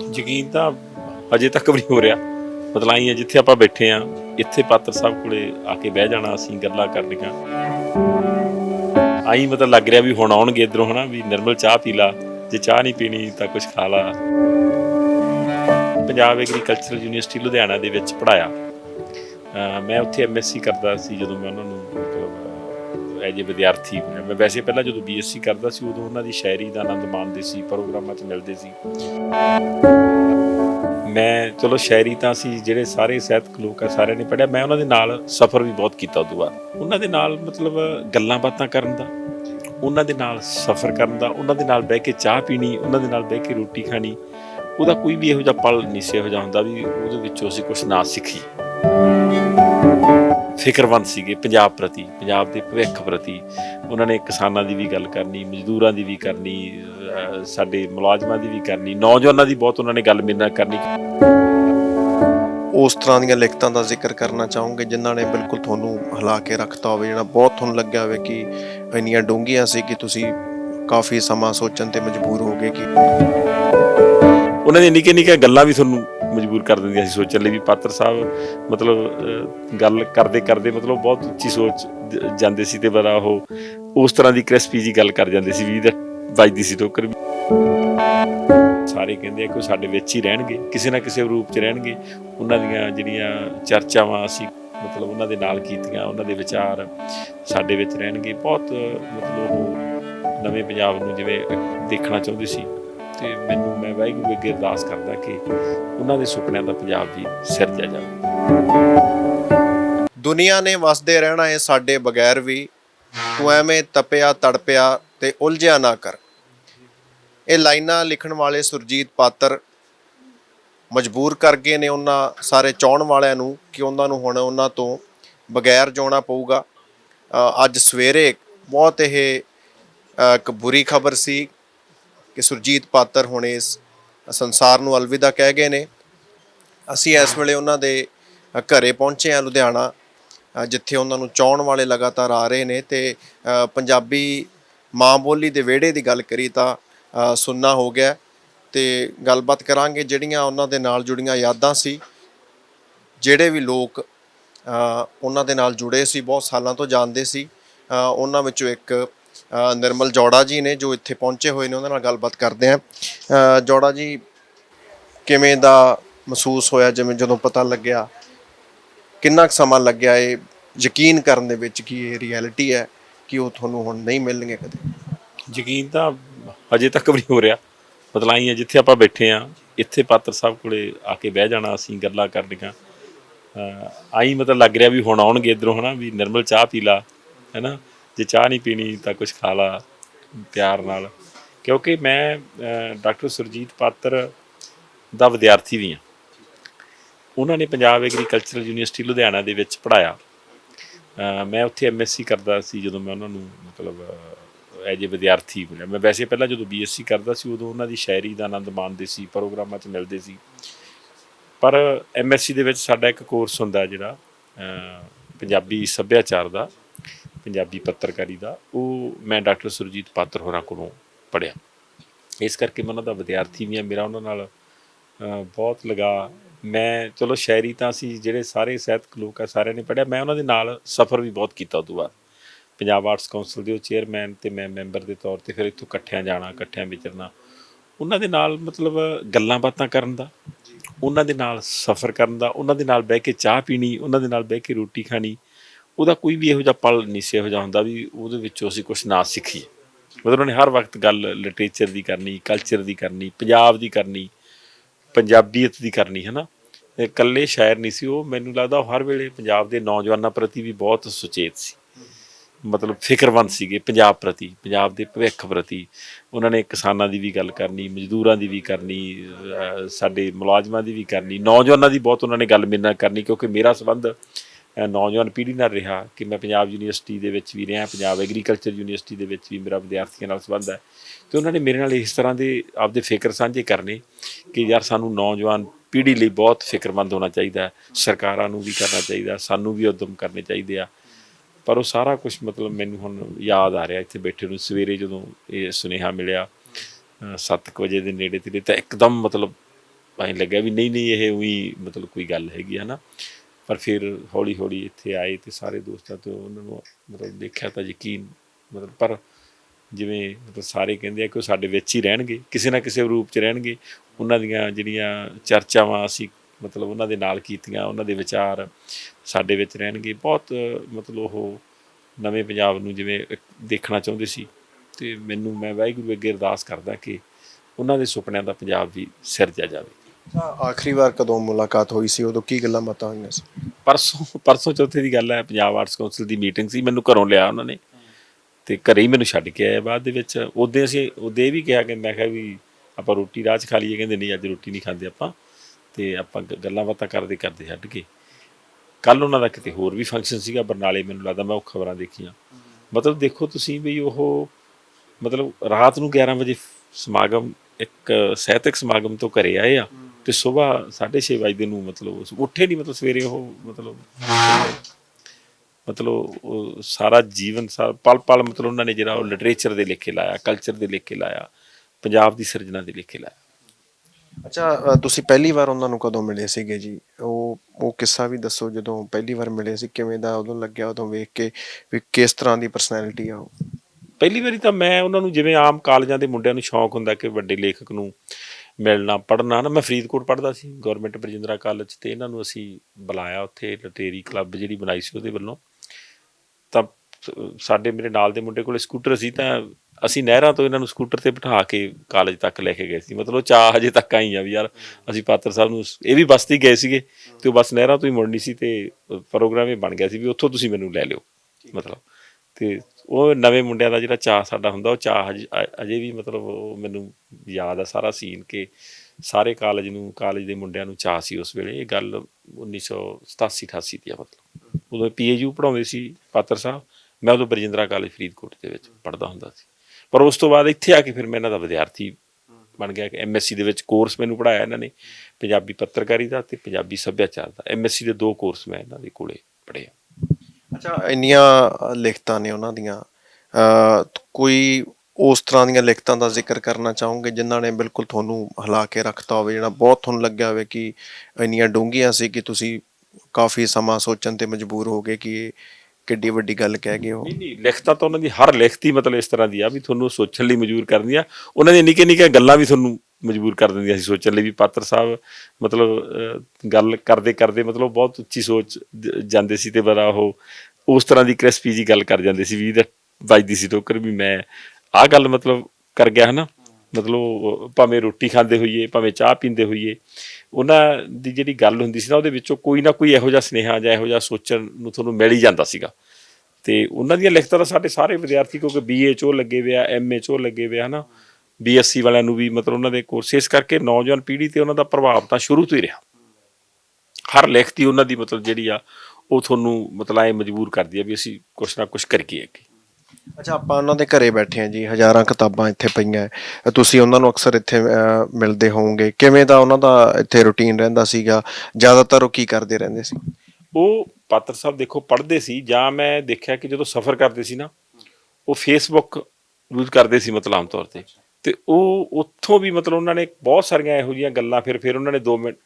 ਯਕੀਨ ਤਾਂ ਅਜੇ ਤੱਕ ਵੀ ਨਹੀਂ ਹੋ ਰਿਹਾ। ਮਤਲਬ ਆਈ ਜਿੱਥੇ ਆਪਾਂ ਬੈਠੇ ਆ ਇੱਥੇ ਪਾਤਰ ਸਾਹਿਬ ਕੋਲੇ ਆ ਕੇ ਬਹਿ ਜਾਣਾ, ਅਸੀਂ ਗੱਲਾਂ ਕਰਨੀਆਂ। ਆਈ ਮਤਲਬ ਲੱਗ ਰਿਹਾ ਵੀ ਹੁਣ ਆਉਣਗੇ ਇਧਰੋਂ, ਹਨਾ, ਵੀ ਨਿਰਮਲ ਚਾਹ ਪੀ ਲਾ, ਜੇ ਚਾਹ ਨਹੀਂ ਪੀਣੀ ਤਾਂ ਕੁਝ ਖਾ ਲਾ। ਪੰਜਾਬ ਐਗਰੀਕਲਚਰਲ ਯੂਨੀਵਰਸਿਟੀ ਲੁਧਿਆਣਾ ਦੇ ਵਿੱਚ ਪੜਾਇਆ ਮੈਂ ਉੱਥੇ ਐਮਐਸਸੀ ਕਰਦਾ ਸੀ ਜਦੋਂ ਮੈਂ ਉਹਨਾਂ ਨੂੰ ਐਜ ਵਿਦਿਆਰਥੀ ਮੈਂ ਵੈਸੇ ਪਹਿਲਾਂ ਜਦੋਂ ਬੀਐਸਸੀ ਕਰਦਾ ਸੀ, ਉਦੋਂ ਉਹਨਾਂ ਦੀ ਸ਼ਾਇਰੀ ਦਾ ਆਨੰਦ ਮਾਣਦੇ ਸੀ, ਪ੍ਰੋਗਰਾਮਾਂ 'ਚ ਮਿਲਦੇ ਸੀ। ਮੈਂ, ਚਲੋ ਸ਼ਾਇਰੀ ਤਾਂ ਸੀ ਜਿਹੜੇ ਸਾਰੇ ਸਾਹਿਤਕ ਲੋਕ ਆ, ਸਾਰਿਆਂ ਨੇ ਪੜਿਆ ਮੈਂ ਉਹਨਾਂ ਦੇ ਨਾਲ ਸਫ਼ਰ ਵੀ ਬਹੁਤ ਕੀਤਾ ਉਦੋਂ ਬਾਅਦ। ਉਹਨਾਂ ਦੇ ਨਾਲ ਮਤਲਬ ਗੱਲਾਂ ਬਾਤਾਂ ਕਰਨ ਦਾ, ਉਹਨਾਂ ਦੇ ਨਾਲ ਸਫ਼ਰ ਕਰਨ ਦਾ, ਉਹਨਾਂ ਦੇ ਨਾਲ ਬਹਿ ਕੇ ਚਾਹ ਪੀਣੀ, ਉਹਨਾਂ ਦੇ ਨਾਲ ਬਹਿ ਕੇ ਰੋਟੀ ਖਾਣੀ, ਉਹਦਾ ਕੋਈ ਵੀ ਇਹੋ ਜਿਹਾ ਪਲ ਨਹੀਂ ਸੀ, ਇਹੋ ਜਿਹਾ ਹੁੰਦਾ ਵੀ ਉਹਦੇ ਵਿੱਚੋਂ ਅਸੀਂ ਕੁਝ ਨਾ ਸਿੱਖੀ ਫਿਕਰਮੰਦ ਸੀਗੇ ਪੰਜਾਬ ਪ੍ਰਤੀ ਪੰਜਾਬ ਦੇ ਭਵਿੱਖ ਪ੍ਰਤੀ। ਉਹਨਾਂ ਨੇ ਕਿਸਾਨਾਂ ਦੀ ਵੀ ਗੱਲ ਕਰਨੀ ਮਜ਼ਦੂਰਾਂ ਦੀ ਵੀ ਕਰਨੀ ਸਾਡੇ ਮੁਲਾਜ਼ਮਾਂ ਦੀ ਵੀ ਕਰਨੀ ਨੌਜਵਾਨਾਂ ਦੀ ਬਹੁਤ ਉਹਨਾਂ ਨੇ ਗੱਲ ਮੇਰੇ ਨਾਲ ਕਰਨੀ। ਉਸ ਤਰ੍ਹਾਂ ਦੀਆਂ ਲਿਖਤਾਂ ਦਾ ਜ਼ਿਕਰ ਕਰਨਾ ਚਾਹੂੰਗੇ ਜਿਨ੍ਹਾਂ ਨੇ ਬਿਲਕੁਲ ਤੁਹਾਨੂੰ ਹਿਲਾ ਕੇ ਰੱਖਤਾ ਹੋਵੇ। ਜਿਹੜਾ ਬਹੁਤ ਤੁਹਾਨੂੰ ਲੱਗਿਆ ਹੋਵੇ ਕਿ ਇੰਨੀਆਂ ਡੂੰਘੀਆਂ ਸੀ ਕਿ ਤੁਸੀਂ ਕਾਫੀ ਸਮਾਂ ਸੋਚਣ ਤੇ ਮਜਬੂਰ ਹੋ ਗਏ ਕਿ ਉਹਨਾਂ ਦੀਆਂ ਨਿੱਕੀਆਂ ਨਿੱਕੀਆਂ ਗੱਲਾਂ ਵੀ ਤੁਹਾਨੂੰ ਮਜਬੂਰ ਕਰ ਦਿੰਦੀਆਂ ਸੀ ਸੋਚਣ ਲਈ ਵੀ ਪਾਤਰ ਸਾਹਿਬ, ਮਤਲਬ ਗੱਲ ਕਰਦੇ ਕਰਦੇ ਮਤਲਬ ਬਹੁਤ ਉੱਚੀ ਸੋਚ ਜਾਂਦੇ ਸੀ ਤੇ ਬੜਾ ਉਹ ਉਸ ਤਰ੍ਹਾਂ ਦੀ ਕ੍ਰਿਸਪੀ ਜੀ ਗੱਲ ਕਰ ਜਾਂਦੇ ਸੀ ਵੀ ਇਹਦਾ ਵੱਜਦੀ ਸੀ ਟੋਕਰ ਸਾਰੇ ਕਹਿੰਦੇ ਆ ਕਿ ਉਹ ਸਾਡੇ ਵਿੱਚ ਹੀ ਰਹਿਣਗੇ, ਕਿਸੇ ਨਾ ਕਿਸੇ ਰੂਪ 'ਚ ਰਹਿਣਗੇ। ਉਹਨਾਂ ਦੀਆਂ ਜਿਹੜੀਆਂ ਚਰਚਾਵਾਂ ਅਸੀਂ, ਮਤਲਬ ਉਹਨਾਂ ਦੇ ਨਾਲ ਕੀਤੀਆਂ, ਉਹਨਾਂ ਦੇ ਵਿਚਾਰ ਸਾਡੇ ਵਿੱਚ ਰਹਿਣਗੇ। ਬਹੁਤ, ਮਤਲਬ ਉਹ ਨਵੇਂ ਪੰਜਾਬ ਨੂੰ ਜਿਵੇਂ ਦੇਖਣਾ ਚਾਹੁੰਦੇ ਸੀ। ਤੇ ਮੈਨੂੰ, ਮੈਂ ਵਾਹਿਗੁਰੂ ਅੱਗੇ ਅਰਦਾਸ ਕਰਦਾ ਕਿ ਉਹਨਾਂ ਦੇ ਸੁਪਨਿਆਂ ਦਾ ਪੰਜਾਬ ਵੀ ਸਿਰਜਿਆ ਜਾਵੇ। ਦੁਨੀਆ ਨੇ ਵਸਦੇ ਰਹਿਣਾ ਹੈ ਸਾਡੇ ਬਗੈਰ ਵੀ। ਤੂੰ ਐਵੇਂ ਤਪਿਆ, ਤੜਪਿਆ ਤੇ ਉਲਝਿਆ ਨਾ ਕਰ। ਇਹ ਲਾਈਨਾਂ ਲਿਖਣ ਵਾਲੇ ਸੁਰਜੀਤ ਪਾਤਰ ਮਜਬੂਰ ਕਰ ਗਏ ਨੇ ਉਹਨਾਂ ਸਾਰੇ ਚਾਹਣ ਵਾਲਿਆਂ ਨੂੰ ਕਿ ਉਹਨਾਂ ਨੂੰ ਹੁਣ ਉਹਨਾਂ ਤੋਂ ਬਗੈਰ ਜਿਉਣਾ ਪਊਗਾ। ਅੱਜ ਸਵੇਰੇ ਬਹੁਤ ਇਹ ਇੱਕ ਬੁਰੀ ਖਬਰ ਸੀ ਕਿ ਸੁਰਜੀਤ ਪਾਤਰ ਹੁਣ ਇਸ ਸੰਸਾਰ ਨੂੰ ਅਲਵਿਦਾ ਕਹਿ ਗਏ ਨੇ। ਅਸੀਂ ਇਸ ਵੇਲੇ ਉਹਨਾਂ ਦੇ ਅ, ਘਰੇ ਪਹੁੰਚੇ ਹਾਂ ਲੁਧਿਆਣਾ ਜਿੱਥੇ ਉਹਨਾਂ ਨੂੰ ਚਾਹਣ ਵਾਲੇ ਲਗਾਤਾਰ ਆ ਰਹੇ ਨੇ ਤੇ ਪੰਜਾਬੀ ਮਾਂ ਬੋਲੀ ਦੇ ਵਿਹੜੇ ਦੀ ਗੱਲ ਕਰੀ ਤਾਂ ਅ, ਹੋ ਗਿਆ। ਤੇ ਗੱਲਬਾਤ ਕਰਾਂਗੇ ਜਿਹੜੀਆਂ ਉਹਨਾਂ ਦੇ ਨਾਲ ਜੁੜੀਆਂ ਯਾਦਾਂ ਸੀ ਜਿਹੜੇ ਵੀ ਲੋਕ ਉਹਨਾਂ ਦੇ ਨਾਲ ਜੁੜੇ ਸੀ ਬਹੁਤ ਸਾਲਾਂ ਤੋਂ ਜਾਣਦੇ ਸੀ। ਉਹਨਾਂ ਵਿੱਚੋਂ ਇੱਕ ਨਿਰਮਲ ਜੋੜਾ ਜੀ ਨੇ ਜੋ ਇੱਥੇ ਪਹੁੰਚੇ ਹੋਏ ਨੇ, ਉਹਨਾਂ ਨਾਲ ਗੱਲਬਾਤ ਕਰਦੇ ਹਾਂ। ਜੋੜਾ ਜੀ, ਕਿਵੇਂ ਦਾ ਮਹਿਸੂਸ ਹੋਇਆ? ਜਿਵੇਂ ਜਦੋਂ ਪਤਾ ਲੱਗਿਆ, ਕਿੰਨਾ ਕੁ ਸਮਾਂ ਲੱਗਿਆ? ਇਹ ਯਕੀਨ ਕਰਨ ਦੇ ਵਿੱਚ ਕਿ ਇਹ ਰਿਐਲਿਟੀ ਹੈ ਕਿ ਉਹ ਤੁਹਾਨੂੰ ਹੁਣ ਨਹੀਂ ਮਿਲਣਗੇ ਕਦੇ? ਯਕੀਨ ਤਾਂ ਅਜੇ ਤੱਕ ਵੀ ਨਹੀਂ ਹੋ ਰਿਹਾ। ਮਤਲਬ ਆਈ ਹੈ ਜਿੱਥੇ ਆਪਾਂ ਬੈਠੇ ਆ ਇੱਥੇ ਪਾਤਰ ਸਾਹਿਬ ਕੋਲੇ ਆ ਕੇ ਬਹਿ ਜਾਣਾ, ਅਸੀਂ ਗੱਲਾਂ ਕਰਨੀਆਂ। ਅਹ ਆਈ ਮਤਲਬ ਲੱਗ ਰਿਹਾ ਵੀ ਹੁਣ ਆਉਣਗੇ ਇਧਰੋਂ, ਹਨਾ, ਵੀ ਨਿਰਮਲ ਚਾਹ ਪੀ ਲਾ, ਹੈਨਾ। ਜੇ ਚਾਹ ਨਹੀਂ ਪੀਣੀ ਤਾਂ ਕੁਝ ਖਾ ਲਾ, ਪਿਆਰ ਨਾਲ। ਕਿਉਂਕਿ ਮੈਂ ਡਾਕਟਰ ਸੁਰਜੀਤ ਪਾਤਰ ਦਾ ਵਿਦਿਆਰਥੀ ਵੀ ਹਾਂ। ਉਹਨਾਂ ਨੇ ਪੰਜਾਬ ਐਗਰੀਕਲਚਰਲ ਯੂਨੀਵਰਸਿਟੀ ਲੁਧਿਆਣਾ ਦੇ ਵਿੱਚ ਪੜਾਇਆ ਮੈਂ ਉੱਥੇ ਐਮਐਸਸੀ ਕਰਦਾ ਸੀ ਜਦੋਂ ਮੈਂ ਉਹਨਾਂ ਨੂੰ, ਮਤਲਬ ਐਜ ਏ ਵਿਦਿਆਰਥੀ ਮਿਲਿਆ। ਮੈਂ ਵੈਸੇ ਪਹਿਲਾਂ ਜਦੋਂ ਬੀਐਸਸੀ ਕਰਦਾ ਸੀ ਉਦੋਂ ਉਹਨਾਂ ਦੀ ਸ਼ਾਇਰੀ ਦਾ ਆਨੰਦ ਮਾਣਦੇ ਸੀ, ਪ੍ਰੋਗਰਾਮਾਂ 'ਚ ਮਿਲਦੇ ਸੀ। ਪਰ ਐਮਐਸਸੀ ਦੇ ਵਿੱਚ ਸਾਡਾ ਇੱਕ ਕੋਰਸ ਹੁੰਦਾ ਜਿਹੜਾ ਪੰਜਾਬੀ ਸੱਭਿਆਚਾਰ ਦਾ ਪੰਜਾਬੀ ਪੱਤਰਕਾਰੀ ਦਾ ਉਹ ਮੈਂ ਡਾਕਟਰ ਸੁਰਜੀਤ ਪਾਤਰ ਹੋਰਾਂ ਕੋਲੋਂ ਪੜਿਆ ਇਸ ਕਰਕੇ ਮੈਂ ਉਹਨਾਂ ਦਾ ਵਿਦਿਆਰਥੀ ਵੀ ਹਾਂ ਮੇਰਾ ਉਹਨਾਂ ਨਾਲ ਬਹੁਤ ਲਗਾ ਮੈਂ ਚਲੋ ਸ਼ਾਇਰੀ ਤਾਂ ਅਸੀਂ ਜਿਹੜੇ ਸਾਰੇ ਸਾਹਿਤਕ ਲੋਕ ਆ ਸਾਰਿਆਂ ਨੇ ਪੜਿਆ ਮੈਂ ਉਹਨਾਂ ਦੇ ਨਾਲ ਸਫ਼ਰ ਵੀ ਬਹੁਤ ਕੀਤਾ ਉਦੋਂ ਬਾਅਦ। ਪੰਜਾਬ ਆਰਟਸ ਕਾਉਂਸਲ ਦੇ ਉਹ ਚੇਅਰਮੈਨ ਤੇ ਮੈਂ ਮੈਂਬਰ ਦੇ ਤੌਰ ਤੇ ਫਿਰ ਇੱਥੋਂ ਇਕੱਠਿਆਂ ਜਾਣਾ ਇਕੱਠਿਆਂ ਵਿਚਰਨਾ। ਉਹਨਾਂ ਦੇ ਨਾਲ ਮਤਲਬ ਗੱਲਾਂ ਬਾਤਾਂ ਕਰਨ ਦਾ ਉਹਨਾਂ ਦੇ ਨਾਲ ਸਫ਼ਰ ਕਰਨ ਦਾ ਉਹਨਾਂ ਦੇ ਨਾਲ ਬਹਿ ਕੇ ਚਾਹ ਪੀਣੀ ਉਹਨਾਂ ਦੇ ਨਾਲ ਬਹਿ ਕੇ ਰੋਟੀ ਖਾਣੀ ਉਹਦਾ ਕੋਈ ਵੀ ਇਹੋ ਜਿਹਾ ਪਲ ਨਹੀਂ ਸੀ, ਇਹੋ ਜਿਹਾ ਹੁੰਦਾ ਵੀ ਉਹਦੇ ਵਿੱਚੋਂ ਅਸੀਂ ਕੁਝ ਨਾ ਸਿੱਖੀਏ। ਮਤਲਬ ਉਹਨਾਂ ਨੇ ਹਰ ਵਕਤ ਗੱਲ ਲਿਟਰੇਚਰ ਦੀ ਕਰਨੀ ਕਲਚਰ ਦੀ ਕਰਨੀ, ਪੰਜਾਬ ਦੀ ਕਰਨੀ, ਪੰਜਾਬੀਅਤ ਦੀ ਕਰਨੀ ਹੈ ਨਾ ਇਕੱਲੇ ਸ਼ਾਇਰ ਨਹੀਂ ਸੀ, ਉਹ ਮੈਨੂੰ ਲੱਗਦਾ ਉਹ ਹਰ ਵੇਲੇ ਪੰਜਾਬ ਦੇ ਨੌਜਵਾਨਾਂ ਪ੍ਰਤੀ ਵੀ ਬਹੁਤ ਸੁਚੇਤ ਸੀ। ਮਤਲਬ ਫਿਕਰਮੰਦ ਸੀਗੇ ਪੰਜਾਬ ਪ੍ਰਤੀ, ਪੰਜਾਬ ਦੇ ਭਵਿੱਖ ਪ੍ਰਤੀ। ਉਹਨਾਂ ਨੇ ਕਿਸਾਨਾਂ ਦੀ ਵੀ ਗੱਲ ਕਰਨੀ, ਮਜ਼ਦੂਰਾਂ ਦੀ ਵੀ ਕਰਨੀ ਸਾਡੇ ਮੁਲਾਜ਼ਮਾਂ ਦੀ ਵੀ ਕਰਨੀ, ਨੌਜਵਾਨਾਂ ਦੀ ਬਹੁਤ ਉਹਨਾਂ ਨੇ ਗੱਲ ਮੇਰੇ ਨਾਲ ਕਰਨੀ, ਕਿਉਂਕਿ ਮੇਰਾ ਸੰਬੰਧ ਨੌਜਵਾਨ ਪੀੜ੍ਹੀ ਨਾਲ ਰਿਹਾ ਕਿ ਮੈਂ ਪੰਜਾਬ ਯੂਨੀਵਰਸਿਟੀ ਦੇ ਵਿੱਚ ਵੀ ਰਿਹਾ, ਪੰਜਾਬ ਐਗਰੀਕਲਚਰ ਯੂਨੀਵਰਸਿਟੀ ਦੇ ਵਿੱਚ ਵੀ ਮੇਰਾ ਵਿਦਿਆਰਥੀਆਂ ਨਾਲ ਸੰਬੰਧ ਹੈ। ਤੇ ਉਹਨਾਂ ਨੇ ਮੇਰੇ ਨਾਲ ਇਸ ਤਰ੍ਹਾਂ ਦੇ ਆਪਦੇ ਫਿਕਰ ਸਾਂਝੇ ਕਰਨੇ ਕਿ ਯਾਰ ਸਾਨੂੰ ਨੌਜਵਾਨ ਪੀੜ੍ਹੀ ਲਈ ਬਹੁਤ ਫਿਕਰਮੰਦ ਹੋਣਾ ਚਾਹੀਦਾ ਸਰਕਾਰਾਂ ਨੂੰ ਵੀ ਕਰਨਾ ਚਾਹੀਦਾ, ਸਾਨੂੰ ਵੀ ਉਦਮ ਕਰਨੇ ਚਾਹੀਦੇ ਆ। ਪਰ ਉਹ ਸਾਰਾ ਕੁਝ ਮਤਲਬ ਮੈਨੂੰ ਹੁਣ ਯਾਦ ਆ ਰਿਹਾ, ਇੱਥੇ ਬੈਠੇ ਨੂੰ ਸਵੇਰੇ ਜਦੋਂ ਇਹ ਸੁਨੇਹਾ ਮਿਲਿਆ 7 ਵਜੇ ਦੇ ਨੇੜੇ ਤੇੜੇ ਤਾਂ ਇੱਕਦਮ ਮਤਲਬ ਐਂ ਲੱਗਿਆ ਵੀ ਨਹੀਂ ਨਹੀਂ, ਇਹ ਉਹੀ ਮਤਲਬ ਕੋਈ ਗੱਲ ਹੈਗੀ ਹੈ ਨਾ। ਪਰ ਫਿਰ ਹੌਲੀ ਹੌਲੀ ਇੱਥੇ ਆਏ ਤੇ ਸਾਰੇ ਦੋਸਤਾਂ ਤੋਂ ਉਹਨਾਂ ਨੂੰ ਮਤਲਬ ਦੇਖਿਆ ਤਾਂ ਯਕੀਨ ਮਤਲਬ ਪਰ ਜਿਵੇਂ ਮਤਲਬ ਸਾਰੇ ਕਹਿੰਦੇ ਆ ਕਿ ਉਹ ਸਾਡੇ ਵਿੱਚ ਹੀ ਰਹਿਣਗੇ, ਕਿਸੇ ਨਾ ਕਿਸੇ ਰੂਪ 'ਚ ਰਹਿਣਗੇ। ਉਹਨਾਂ ਦੀਆਂ ਜਿਹੜੀਆਂ ਚਰਚਾਵਾਂ ਅਸੀਂ ਮਤਲਬ ਉਹਨਾਂ ਦੇ ਨਾਲ ਕੀਤੀਆਂ, ਉਹਨਾਂ ਦੇ ਵਿਚਾਰ ਸਾਡੇ ਵਿੱਚ ਰਹਿਣਗੇ। ਬਹੁਤ ਮਤਲਬ ਉਹ ਨਵੇਂ ਪੰਜਾਬ ਨੂੰ ਜਿਵੇਂ ਦੇਖਣਾ ਚਾਹੁੰਦੇ ਸੀ ਤੇ ਮੈਨੂੰ ਮੈਂ ਵਾਹਿਗੁਰੂ ਅੱਗੇ ਅਰਦਾਸ ਕਰਦਾ ਕਿ ਉਹਨਾਂ ਦੇ ਸੁਪਨਿਆਂ ਦਾ ਪੰਜਾਬ ਵੀ ਸਿਰਜਿਆ ਜਾਵੇ। ਆਖਰੀ ਵਾਰ ਕਦੋਂ ਮੁਲਾਕਾਤ ਹੋਈ ਸੀ? ਉਦੋਂ ਕੀ ਗੱਲਾਂ ਬਾਤਾਂ ਹੋਈਆਂ ਸੀ? ਪਰਸੋਂ ਪਰਸੋਂ ਚੌਥੇ ਦੀ ਗੱਲ ਹੈ, ਪੰਜਾਬ ਆਰਟਸ ਕੌਂਸਲ ਦੀ ਮੀਟਿੰਗ ਸੀ। ਮੈਨੂੰ ਘਰੋਂ ਲਿਆ ਉਹਨਾਂ ਨੇ ਤੇ ਘਰੇ ਹੀ ਮੈਨੂੰ ਛੱਡ ਕੇ ਆਏ ਬਾਅਦ ਦੇ ਵਿੱਚ। ਉਹਦੇ ਅਸੀਂ, ਉਹਦੇ ਵੀ ਕਿਹਾ ਕਿ ਮੈਂ ਕਿਹਾ ਵੀ ਆਪਾਂ ਰੋਟੀ ਰਾਹ 'ਚ ਖਾ ਲਈਏ। ਕਹਿੰਦੇ ਨਹੀਂ, ਅੱਜ ਰੋਟੀ ਨਹੀਂ ਖਾਂਦੇ ਆਪਾਂ। ਤੇ ਆਪਾਂ ਗੱਲਾਂ ਬਾਤਾਂ ਕਰਦੇ ਕਰਦੇ ਛੱਡ ਕੇ। ਕੱਲ ਉਹਨਾਂ ਦਾ ਕਿਤੇ ਹੋਰ ਵੀ ਫੰਕਸ਼ਨ ਸੀਗਾ। ਬਰਨਾਲੇ ਮੈਨੂੰ ਲੱਗਦਾ ਮੈਂ ਉਹ ਖਬਰਾਂ ਦੇਖੀਆਂ। ਮਤਲਬ ਦੇਖੋ ਤੁਸੀਂ ਵੀ ਉਹ, ਮਤਲਬ ਰਾਤ ਨੂੰ 11 ਵਜੇ ਸਮਾਗਮ, ਇੱਕ ਸਾਹਿਤਕ ਸਮਾਗਮ ਤੋਂ ਘਰੇ ਆਏ ਆ। ਤੇ ਸਵੇਰ 6:30 ਵਜੇ ਨੂੰ ਮਤਲਬ ਉੱਠੇ ਨਹੀਂ ਮਤਲਬ ਸਵੇਰੇ ਉਹ ਮਤਲਬ ਮਤਲਬ ਸਾਰਾ ਜੀਵਨ ਸਾਰਾ ਪਲ ਪਲ ਮਤਲਬ ਉਹਨਾਂ ਨੇ ਜਿਹੜਾ ਉਹ ਲਿਟਰੇਚਰ ਦੇ ਲੇਖੇ ਲਾਇਆ ਕਲਚਰ ਦੇ ਲੇਖੇ ਲਾਇਆ ਪੰਜਾਬ ਦੀ ਸਿਰਜਣਾ ਦੇ ਲੇਖੇ ਲਾਇਆ। ਅੱਛਾ ਤੁਸੀਂ ਪਹਿਲੀ ਵਾਰ ਉਹਨਾਂ ਨੂੰ ਕਦੋਂ ਮਿਲੇ ਸੀਗੇ ਜੀ? ਉਹ ਉਹ ਕਿੱਸਾ ਵੀ ਦੱਸੋ ਜਦੋਂ ਪਹਿਲੀ ਵਾਰ ਮਿਲੇ ਸੀ ਕਿਵੇਂ ਦਾ ਉਦੋਂ ਲੱਗਿਆ ਉਦੋਂ ਵੇਖ ਕੇ ਵੀ ਕਿਸ ਤਰ੍ਹਾਂ ਦੀ ਪਰਸਨੈਲਿਟੀ ਆ ਉਹ? ਪਹਿਲੀ ਵਾਰੀ ਤਾਂ ਮੈਂ ਉਹਨਾਂ ਨੂੰ ਜਿਵੇਂ ਆਮ ਕਾਲਜਾਂ ਦੇ ਮੁੰਡਿਆਂ ਨੂੰ ਸ਼ੌਂਕ ਹੁੰਦਾ ਕਿ ਵੱਡੇ ਲੇਖਕ ਨੂੰ ਮਿਲਣਾ ਪੜ੍ਹਨਾ ਨਾ ਮੈਂ ਫਰੀਦਕੋਟ ਪੜ੍ਹਦਾ ਸੀ ਗਵਰਨਮੈਂਟ ਬਰਜਿੰਦਰਾ ਕਾਲਜ ਤੇ ਇਹਨਾਂ ਨੂੰ ਅਸੀਂ ਬੁਲਾਇਆ ਉੱਥੇ ਲਟੇਰੀ ਕਲੱਬ ਜਿਹੜੀ ਬਣਾਈ ਸੀ ਉਹਦੇ ਵੱਲੋਂ। ਤਾਂ ਸਾਡੇ ਮੇਰੇ ਨਾਲ ਦੇ ਮੁੰਡੇ ਕੋਲੇ ਸਕੂਟਰ ਸੀ ਤਾਂ ਅਸੀਂ ਨਹਿਰਾਂ ਤੋਂ ਇਹਨਾਂ ਨੂੰ ਸਕੂਟਰ ਤੇ ਬਿਠਾ ਕੇ ਕਾਲਜ ਤੱਕ ਲੈ ਕੇ ਗਏ ਸੀ। ਮਤਲਬ ਉਹ ਚਾਹ ਹਜੇ ਤੱਕ ਆਈ ਆ ਵੀ ਯਾਰ ਅਸੀਂ ਪਾਤਰ ਸਾਹਿਬ ਨੂੰ ਇਹ ਵੀ ਬੱਸ ਤੇ ਹੀ ਗਏ ਸੀਗੇ ਤੇ ਉਹ ਬੱਸ ਨਹਿਰਾਂ ਤੋਂ ਹੀ ਮੁੜਨੀ ਸੀ ਤੇ ਪ੍ਰੋਗਰਾਮ ਇਹ ਬਣ ਗਿਆ ਸੀ ਵੀ ਉੱਥੋਂ ਤੁਸੀਂ ਮੈਨੂੰ ਲੈ ਲਿਓ। ਮਤਲਬ ਤੇ ਉਹ ਨਵੇਂ ਮੁੰਡਿਆਂ ਦਾ ਜਿਹੜਾ ਚਾਹ ਸਾਡਾ ਹੁੰਦਾ, ਉਹ ਚਾਹ ਹਜੇ- ਅ- ਅਜੇ ਵੀ ਮਤਲਬ ਉਹ ਮੈਨੂੰ ਯਾਦ ਆ ਸਾਰਾ ਸੀਨ ਕਿ ਸਾਰੇ ਕਾਲਜ ਨੂੰ ਕਾਲਜ ਦੇ ਮੁੰਡਿਆਂ ਨੂੰ ਚਾਹ ਸੀ ਉਸ ਵੇਲੇ। ਇਹ ਗੱਲ 1987 88 ਦੀ ਆ ਮਤਲਬ। ਉਦੋਂ ਪੀਏਯੂ ਪੜਾਉਂਦੇ ਸੀ ਪਾਤਰ ਸਾਹਿਬ। ਮੈਂ ਉਦੋਂ ਬਰਜਿੰਦਰਾ ਕਾਲਜ ਫਰੀਦਕੋਟ ਦੇ ਵਿੱਚ ਪੜਦਾ ਹੁੰਦਾ ਸੀ। ਪਰ ਉਸ ਤੋਂ ਬਾਅਦ ਇੱਥੇ ਆ ਕੇ ਫਿਰ ਮੈਂ ਇਹਨਾਂ ਦਾ ਵਿਦਿਆਰਥੀ ਬਣ ਗਿਆ। ਕਿ ਐਮਐਸਸੀ ਦੇ ਵਿੱਚ ਕੋਰਸ ਮੈਨੂੰ ਪੜਾਇਆ ਇਹਨਾਂ ਨੇ। ਪੰਜਾਬੀ ਪੱਤਰਕਾਰੀ ਦਾ ਤੇ ਪੰਜਾਬੀ ਸੱਭਿਆਚਾਰ ਦਾ। ਐਮਐਸਸੀ ਦੇ ਦੋ ਕੋਰਸ ਮੈਂ ਇਹਨਾਂ ਦੇ ਕੋਲੇ ਪੜ੍ਹੇ ਅੱਛਾ ਇੰਨੀਆਂ ਲਿਖਤਾਂ ਨੇ ਉਹਨਾਂ ਦੀਆਂ। ਅ, ਕੋਈ ਉਸ ਤਰ੍ਹਾਂ ਦੀਆਂ ਲਿਖਤਾਂ ਦਾ ਜ਼ਿਕਰ ਕਰਨਾ ਚਾਹੋਗੇ ਜਿਨ੍ਹਾਂ ਨੇ ਬਿਲਕੁਲ ਤੁਹਾਨੂੰ ਹਿਲਾ ਕੇ ਰੱਖਤਾ ਹੋਵੇ? ਜਿਹੜਾ ਬਹੁਤ ਤੁਹਾਨੂੰ ਲੱਗਿਆ ਹੋਵੇ ਕਿ ਇੰਨੀਆਂ ਡੂੰਘੀਆਂ ਸੀ ਕਿ ਤੁਸੀਂ ਕਾਫੀ ਸਮਾਂ ਸੋਚਣ ਤੇ ਮਜਬੂਰ ਹੋ ਗਏ ਕਿ ਕਿੱਡੀ ਵੱਡੀ ਗੱਲ ਕਹਿ ਗਏ ਹੋ? ਨਹੀਂ ਨਹੀਂ ਲਿਖਤਾਂ ਤਾਂ ਉਹਨਾਂ ਦੀ ਹਰ ਲਿਖਤੀ ਮਤਲਬ ਇਸ ਤਰ੍ਹਾਂ ਦੀ ਆ ਵੀ ਤੁਹਾਨੂੰ ਸੋਚਣ ਲਈ ਮਜਬੂਰ ਕਰਦੀ ਆ ਉਹਨਾਂ ਦੀਆਂ ਨਿੱਕੀਆਂ ਨਿੱਕੀਆਂ ਗੱਲਾਂ ਵੀ ਤੁਹਾਨੂੰ ਮਜਬੂਰ ਕਰ ਦਿੰਦੀਆਂ ਸੀ ਸੋਚਣ ਲਈ ਵੀ ਪਾਤਰ ਸਾਹਿਬ ਮਤਲਬ ਅਹ, ਗੱਲ ਕਰਦੇ ਕਰਦੇ ਮਤਲਬ ਬਹੁਤ ਉੱਚੀ ਸੋਚ ਜਾਂਦੇ ਸੀ ਤੇ ਬੜਾ ਉਹ ਉਸ ਤਰ੍ਹਾਂ ਦੀ ਕ੍ਰਿਸਪੀ ਜੀ ਗੱਲ ਕਰ ਜਾਂਦੇ ਸੀ ਵੀ ਇਹਦਾ ਵੱਜਦੀ ਸੀ ਟੋਕਰ ਵੀ ਮੈਂ ਆਹ ਗੱਲ ਮਤਲਬ ਕਰ ਗਿਆ ਹਨਾ। ਮਤਲਬ ਭਾਵੇਂ ਰੋਟੀ ਖਾਂਦੇ ਹੋਈਏ, ਭਾਵੇਂ ਚਾਹ ਪੀਂਦੇ ਹੋਈਏ, ਉਹਨਾਂ ਦੀ ਜਿਹੜੀ ਗੱਲ ਹੁੰਦੀ ਸੀ ਨਾ, ਉਹਦੇ ਵਿੱਚੋਂ ਕੋਈ ਨਾ ਕੋਈ ਇਹੋ ਜਿਹਾ ਸੁਨੇਹਾ ਜਾਂ ਇਹੋ ਜਿਹਾ ਸੋਚਣ ਨੂੰ ਤੁਹਾਨੂੰ ਮਿਲ ਹੀ ਜਾਂਦਾ ਸੀਗਾ। ਤੇ ਉਹਨਾਂ ਦੀਆਂ ਲਿਖਤਾਂ ਤਾਂ ਸਾਡੇ ਸਾਰੇ ਵਿਦਿਆਰਥੀ ਕਿਉਂਕਿ ਬੀਏ ਚੋਂ ਲੱਗੇ ਹੋਏ ਆ ਐਮਏ ਚੋਂ ਲੱਗੇ ਹੋਏ ਆ ਹਨਾ। ਬੀਐਸਸੀ ਵਾਲਿਆਂ ਨੂੰ ਵੀ ਮਤਲਬ ਉਹਨਾਂ ਦੇ ਕੋਰਸ ਇਸ ਕਰਕੇ ਨੌਜਵਾਨ ਪੀੜ੍ਹੀ ਤੇ ਉਹਨਾਂ ਦਾ ਪ੍ਰਭਾਵ ਤਾਂ ਸ਼ੁਰੂ ਤੋਂ ਹੀ ਰਿਹਾ। ਹਰ ਲਿਖਤੀ ਉਹਨਾਂ ਦੀ ਮਤਲਬ ਜਿਹੜੀ ਆ ਉਹ ਤੁਹਾਨੂੰ ਮਤਲਬ ਐ ਮਜਬੂਰ ਕਰਦੀ ਆ ਵੀ ਅਸੀਂ ਕੁਛ ਨਾ ਕੁਛ ਕਰੀਏ ਅੱਗੇ। ਅੱਛਾ ਆਪਾਂ ਉਹਨਾਂ ਦੇ ਘਰੇ ਬੈਠੇ ਹਾਂ ਜੀ ਹਜ਼ਾਰਾਂ ਕਿਤਾਬਾਂ ਇੱਥੇ ਪਈਆਂ ਹੈ। ਤੁਸੀਂ ਉਹਨਾਂ ਨੂੰ ਅਕਸਰ ਇੱਥੇ ਮਿਲਦੇ ਹੋਵੋਗੇ। ਕਿਵੇਂ ਦਾ ਉਹਨਾਂ ਦਾ ਇੱਥੇ ਰੁਟੀਨ ਰਹਿੰਦਾ ਸੀਗਾ? ਜ਼ਿਆਦਾਤਰ ਉਹ ਕੀ ਕਰਦੇ ਰਹਿੰਦੇ ਸੀ? ਉਹ ਪਾਤਰ ਸਾਹਿਬ ਦੇਖੋ ਪੜ੍ਹਦੇ ਸੀ। ਜਾਂ ਮੈਂ ਦੇਖਿਆ ਕਿ ਜਦੋਂ ਸਫ਼ਰ ਕਰਦੇ ਸੀ ਨਾ ਉਹ ਫੇਸਬੁੱਕ ਯੂਜ਼ ਕਰਦੇ ਸੀ ਮਤਲਬ ਆਮ ਤੌਰ ਤੇ। ਤੇ ਉਹ ਉੱਥੋਂ ਵੀ ਮਤਲਬ ਉਹਨਾਂ ਨੇ ਬਹੁਤ ਸਾਰੀਆਂ ਇਹੋ ਜਿਹੀਆਂ ਗੱਲਾਂ ਫਿਰ ਫਿਰ ਉਹਨਾਂ ਨੇ 2 ਮਿੰਟ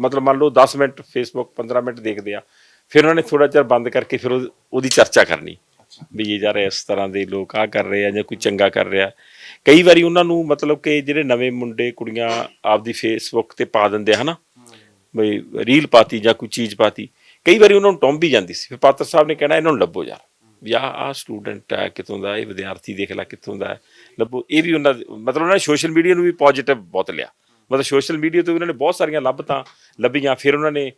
ਮਤਲਬ ਮੰਨ ਲਓ 10 ਮਿੰਟ ਫੇਸਬੁੱਕ 15 ਮਿੰਟ ਦੇਖਦੇ ਆ। ਫਿਰ ਉਹਨਾਂ ਨੇ ਥੋੜਾ ਚਿਰ ਬੰਦ ਕਰਕੇ ਫਿਰ ਉਹ- ਉਹਦੀ ਚਰਚਾ ਕਰਨੀ। ਵੀ ਇਹ ਯਾਰ ਇਸ ਤਰ੍ਹਾਂ ਦੇ ਲੋਕ ਆ ਕਰ ਰਹੇ ਆ ਜਾਂ ਕੋਈ ਚੰਗਾ ਕਰ ਰਿਹਾ। ਕਈ ਵਾਰੀ ਉਹਨਾਂ ਨੂੰ ਮਤਲਬ ਕਿ ਜਿਹੜੇ ਨਵੇਂ ਮੁੰਡੇ ਕੁੜੀਆਂ ਆਪਦੀ ਫੇਸਬੁੱਕ ਤੇ ਪਾ ਦਿੰਦੇ ਆ ਹਨਾ? ਬਈ ਰੀਲ ਪਾਤੀ ਜਾਂ ਕੋਈ ਚੀਜ਼ ਪਾਤੀ। ਕਈ ਵਾਰੀ ਉਹਨਾਂ ਨੂੰ ਟੌਂਬ ਵੀ ਜਾਂਦੀ ਸੀ। ਫਿਰ ਪਾਤਰ ਸਾਹਿਬ ਨੇ ਕਹਿਣਾ ਇਹਨਾਂ ਨੂੰ ਲੱਭੋ ਯਾਰ। ਵੀ ਆਹ ਆਹ ਸਟੂਡੈਂਟ ਹੈ ਕਿੱਥੋਂ ਦਾ ਇਹ ਵਿਦਿਆਰਥੀ ਦੇਖ ਲੈ ਕਿੱਥੋਂ ਦਾ ਲੱਭੋ। ਇਹ ਵੀ ਉਹਨਾਂ ਮਤਲਬ ਉਹਨਾਂ ਨੇ ਸੋਸ਼ਲ ਮੀਡੀਆ ਨੂੰ ਵੀ ਪੋਜ਼ਿਟਿਵ ਬਹੁਤ ਲਿਆ। ਮਤਲਬ ਸੋਸ਼ਲ ਮੀਡੀਆ ਤੋਂ ਵੀ ਉਹਨਾਂ ਨੇ ਬਹੁਤ ਸਾਰੀਆਂ ਲੱਭਤਾਂ ਲੱਭੀਆਂ। ਫਿਰ ਉਹਨਾਂ ਨੇ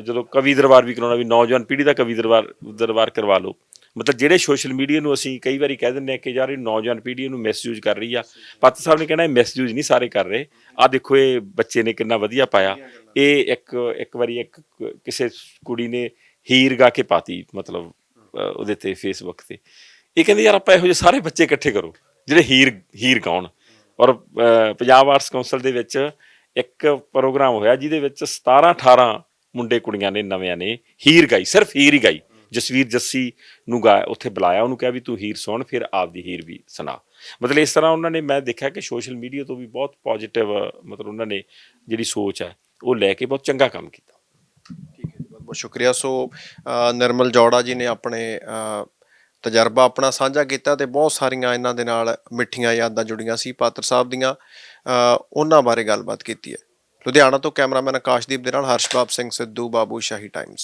ਜਦੋਂ ਕਵੀ ਦਰਬਾਰ ਵੀ ਕਰਾਉਣਾ, ਵੀ ਨੌਜਵਾਨ ਪੀੜ੍ਹੀ ਦਾ ਕਵੀ ਦਰਬਾਰ ਦਰਬਾਰ ਕਰਵਾ ਲਓ। ਮਤਲਬ ਜਿਹੜੇ ਸੋਸ਼ਲ ਮੀਡੀਆ ਨੂੰ ਅਸੀਂ ਕਈ ਵਾਰੀ ਕਹਿ ਦਿੰਦੇ ਆ ਕਿ ਯਾਰ ਇਹ ਨੌਜਵਾਨ ਪੀੜ੍ਹੀ ਨੂੰ ਮਿਸਯੂਜ਼ ਕਰ ਰਹੀ ਆ। ਪੱਤ ਸਾਹਿਬ ਨੇ ਕਹਿਣਾ ਇਹ ਮਿਸਯੂਜ਼ ਨਹੀਂ ਸਾਰੇ ਕਰ ਰਹੇ। ਆ ਦੇਖੋ ਇਹ ਬੱਚੇ ਨੇ ਕਿੰਨਾ ਵਧੀਆ ਪਾਇਆ। ਇਹ ਇੱਕ ਇੱਕ ਵਾਰੀ ਇੱਕ ਕਿਸੇ ਕੁੜੀ ਨੇ ਹੀਰ ਗਾ ਕੇ ਪਾਤੀ, ਮਤਲਬ ਉਹਦੇ ਤੇ ਫੇਸਬੁੱਕ ਤੇ। ਇਹ ਕਹਿੰਦੇ ਯਾਰ ਆਪਾਂ ਇਹੋ ਜਿਹੇ ਸਾਰੇ ਬੱਚੇ ਇਕੱਠੇ ਕਰੋ, ਜਿਹੜੇ ਹੀਰ ਹੀਰ ਗਾਉਣ। ਔਰ ਪੰਜਾਬ ਆਰਟਸ ਕੌਂਸਲ ਦੇ ਵਿੱਚ ਇੱਕ ਪ੍ਰੋਗਰਾਮ ਹੋਇਆ, ਜਿਹਦੇ ਵਿੱਚ 17 18 ਮੁੰਡੇ ਕੁੜੀਆਂ ਨੇ ਨਵਿਆਂ ਨੇ ਹੀਰ ਗਾਈ ਸਿਰਫ ਹੀਰ ਹੀ ਗਾਈ। ਜਸਵੀਰ ਜੱਸੀ ਨੂੰ ਗਾ ਉੱਥੇ ਬੁਲਾਇਆ ਉਹਨੂੰ ਕਿਹਾ ਵੀ ਤੂੰ ਹੀਰ ਸੁਣ ਫਿਰ ਆਪਦੀ ਹੀਰ ਵੀ ਸੁਣਾ। ਮਤਲਬ ਇਸ ਤਰ੍ਹਾਂ ਉਹਨਾਂ ਨੇ ਮੈਂ ਦੇਖਿਆ ਕਿ ਸੋਸ਼ਲ ਮੀਡੀਆ ਤੋਂ ਵੀ ਬਹੁਤ ਪੋਜ਼ਿਟਿਵ ਮਤਲਬ ਉਹਨਾਂ ਨੇ ਜਿਹੜੀ ਸੋਚ ਹੈ ਉਹ ਲੈ ਕੇ ਬਹੁਤ ਚੰਗਾ ਕੰਮ ਕੀਤਾ। ਠੀਕ ਹੈ ਬਹੁਤ ਬਹੁਤ ਸ਼ੁਕਰੀਆ। ਸੋ ਅ, ਨਿਰਮਲ ਜੌੜਾ ਜੀ ਨੇ ਆਪਣੇ ਤਜਰਬਾ ਆਪਣਾ ਸਾਂਝਾ ਕੀਤਾ ਤੇ ਬਹੁਤ ਸਾਰੀਆਂ ਇਹਨਾਂ ਦੇ ਨਾਲ ਮਿੱਠੀਆਂ ਯਾਦਾਂ ਜੁੜੀਆਂ ਸੀ ਪਾਤਰ ਸਾਹਿਬ ਦੀਆਂ। ਉਹਨਾਂ ਬਾਰੇ ਗੱਲਬਾਤ ਕੀਤੀ ਹੈ। ਲੁਧਿਆਣਾ ਤੋਂ ਕੈਮਰਾਮੈਨ ਆਕਾਸ਼ਦੀਪ ਦੇ ਨਾਲ ਹਰਸ਼ਬਾਬ ਸਿੰਘ ਸਿੱਧੂ ਬਾਬੂ ਸ਼ਾਹੀ ਟਾਈਮਜ਼।